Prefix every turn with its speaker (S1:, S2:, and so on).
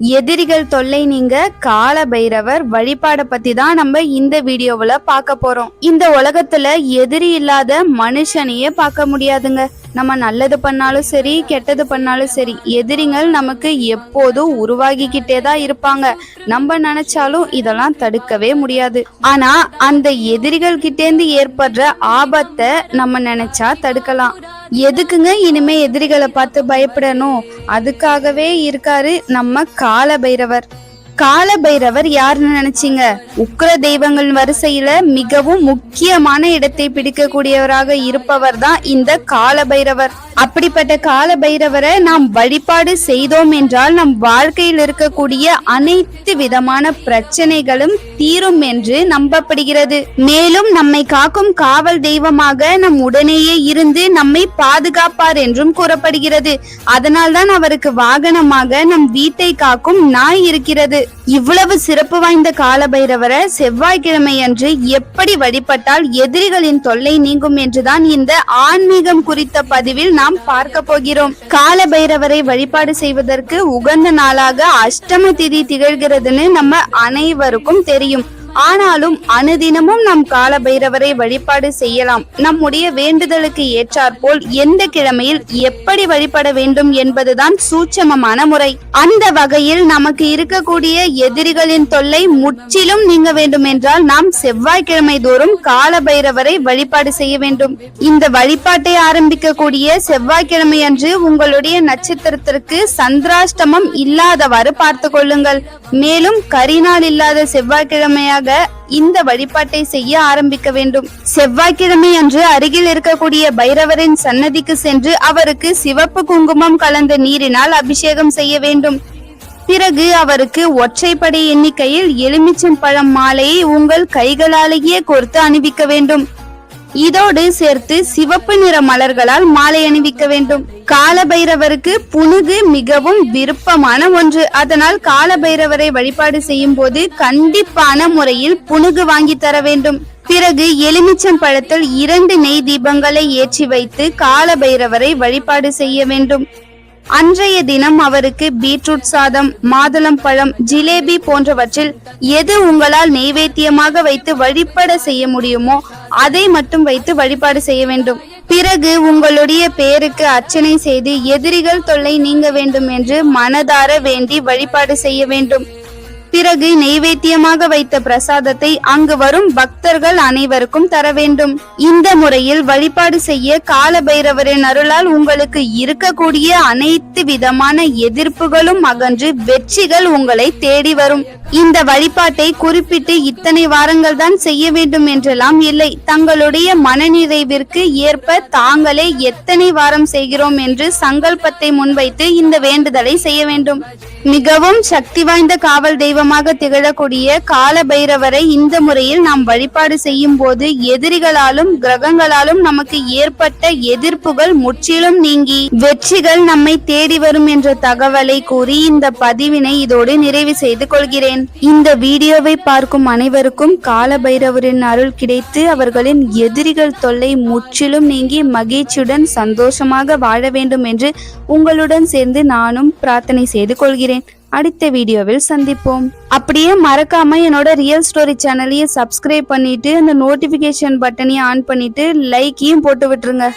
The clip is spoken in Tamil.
S1: எதிரிகள் தொல்லை நீங்க கால பைரவர் வழிபாட பத்தி தான் நம்ம இந்த வீடியோவில் பார்க்க போறோம். இந்த உலகத்துல எதிரி இல்லாத மனுஷனையே பார்க்க முடியாதுங்க. நம்ம நல்லது பண்ணாலும் சரி கெட்டது பண்ணாலும் சரி எதிரிகள் நமக்கு எப்போதும் உருவாகிக்கிட்டே தான் இருப்பாங்க. நம்ம நினைச்சாலும் இதெல்லாம் தடுக்கவே முடியாது. ஆனா அந்த எதிரிகள் கிட்டேந்து ஏற்படுற ஆபத்தை நம்ம நினைச்சா தடுக்கலாம். எதுக்குங்க இனிமே எதிரிகளை பார்த்து பயப்படணும்? அதுக்காகவே இருக்காரு நம்ம கால பைரவர் கால பைரவர் யாருன்னு நினைச்சீங்க? உக்கிர தெய்வங்கள் வரிசையில மிகவும் முக்கியமான இடத்தை பிடிக்கக்கூடியவராக இருப்பவர் தான் இந்த கால பைரவர் அப்படிப்பட்ட கால பைரவரை நாம் வழிபாடு செய்தோம் என்றால் நம் வாழ்க்கையில் இருக்கக்கூடிய அனைத்து விதமான பிரச்சனைகளும் தீரும் என்று நம்பப்படுகிறது. மேலும் நம்மை காக்கும் காவல் தெய்வமாக நம் உடனேயே இருந்து நம்மை பாதுகாப்பார் என்றும் கூறப்படுகிறது. அதனால்தான் அவருக்கு வாகனமாக நம் வீட்டை காக்கும் நாய் இருக்கிறது. இவ்வளவு சிறப்பு வாய்ந்த கால பைரவரை செவ்வாய்க்கிழமை அன்று எப்படி வழிபட்டால் எதிரிகளின் தொல்லை நீங்கும் என்றுதான் இந்த ஆன்மீகம் குறித்த பதிவில் நாம் பார்க்க போகிறோம். கால பைரவரை வழிபாடு செய்வதற்கு உகந்த நாளாக அஷ்டம திதி திகழ்கிறதுன்னு நம்ம அனைவருக்கும் தெரியும். ஆனாலும் அனுதினமும் நம் கால பைரவரை வழிபாடு செய்யலாம். நம்முடைய வேண்டுதலுக்கு ஏற்றாற்போல் எந்த கிழமையில் எப்படி வழிபட வேண்டும் என்பதுதான் சூட்சமமான முறை. அந்த வகையில் நமக்கு இருக்கக்கூடிய எதிரிகளின் தொல்லை முற்றிலும் நீங்க வேண்டும் என்றால் நாம் செவ்வாய்க்கிழமை தோறும் கால பைரவரை வழிபாடு செய்ய வேண்டும். இந்த வழிபாட்டை ஆரம்பிக்கக்கூடிய செவ்வாய்க்கிழமை அன்று உங்களுடைய நட்சத்திரத்திற்கு சந்திராஷ்டமம் இல்லாதவாறு பார்த்து கொள்ளுங்கள். மேலும் கரிநாள் இல்லாத செவ்வாய்க்கிழமையாக இந்த வழிபாட்டை செய்ய ஆரம்பிக்க வேண்டும். செவ்வாய்க்கிழமை அன்று அருகில் இருக்கக்கூடிய பைரவரின் சன்னதிக்கு சென்று அவருக்கு சிவப்பு குங்குமம் கலந்த நீரினால் அபிஷேகம் செய்ய வேண்டும். பிறகு அவருக்கு ஒற்றைப்படை எண்ணிக்கையில் எலுமிச்சம் பழம் மாலையை உங்கள் கைகளாலேயே கோர்த்து அணிவிக்க வேண்டும். இதோடு சேர்த்து சிவப்பு நிற மலர்களால் மாலை அணிவிக்க வேண்டும். காலபைரவருக்கு புனுகு மிகவும் விருப்பமான ஒன்று. அதனால் காலபைரவரை வழிபாடு செய்யும் போது கண்டிப்பான முறையில் புனுகு வாங்கி தர வேண்டும். பிறகு எலுமிச்சம் பழத்தில் இரண்டு நெய் தீபங்களை ஏற்றி வைத்து காலபைரவரை வழிபாடு செய்ய வேண்டும். அன்றைய தினம் அவருக்கு பீட்ரூட் சாதம் மாதுளம் பழம் ஜிலேபி போன்றவற்றில் எது உங்களால் நெய்வேத்தியமாக வைத்து வழிபட செய்ய முடியுமோ அதை மட்டும் வைத்து வழிபாடு செய்ய வேண்டும். பிறகு உங்களுடைய பெயருக்கு அர்ச்சனை செய்து எதிரிகள் தொல்லை நீங்க வேண்டும் என்று மனதார வேண்டி வழிபாடு செய்ய வேண்டும். பிறகு நெய்வேத்தியமாக வைத்த பிரசாதத்தை அங்கு வரும் பக்தர்கள் அனைவருக்கும் தர வேண்டும். இந்த முறையில் வழிபாடு செய்ய கால பைரவரின் அருளால் உங்களுக்கு இருக்கக்கூடிய அனைத்து விதமான எதிர்ப்புகளும் அகன்று வெற்றிகள் உங்களை தேடி வரும். இந்த வழிபாட்டை குறிப்பிட்டு இத்தனை வாரங்கள் தான் செய்ய வேண்டும் என்றெல்லாம் இல்லை. தங்களுடைய மனநிறைவிற்கு ஏற்ப தாங்களே எத்தனை வாரம் செய்கிறோம் என்று சங்கல்பத்தை முன்வைத்து இந்த வேண்டுதலை செய்ய வேண்டும். மிகவும் சக்தி வாய்ந்த காவல் தெய்வமாக திகழக்கூடிய கால பைரவரை இந்த முறையில் நாம் வழிபாடு செய்யும் போது எதிரிகளாலும் கிரகங்களாலும் நமக்கு ஏற்பட்ட எதிர்ப்புகள் முற்றிலும் நீங்கி வெற்றிகள் நம்மை தேடி வரும் என்ற தகவலை கூறி இந்த பதிவினை இதோடு நிறைவு செய்து கொள்கிறேன். இந்த வீடியோவை பார்க்கும் அனைவருக்கும் கால பைரவரின் அருள் கிடைத்து அவர்களின் எதிரிகள் தொல்லை முற்றிலும் நீங்கி மகிழ்ச்சியுடன் சந்தோஷமாக வாழ வேண்டும் என்று உங்களுடன் சேர்ந்து நானும் பிரார்த்தனை செய்து கொள்கிறேன். அடுத்த வீடியோவில் சந்திப்போம். அப்படியே மறக்காம என்னோட ரியல் ஸ்டோரி சேனலையும் சப்ஸ்கிரைப் பண்ணிட்டு அந்த நோட்டிபிகேஷன் பட்டனையும் ஆன் பண்ணிட்டு லைக்கையும் போட்டு விட்டுருங்க.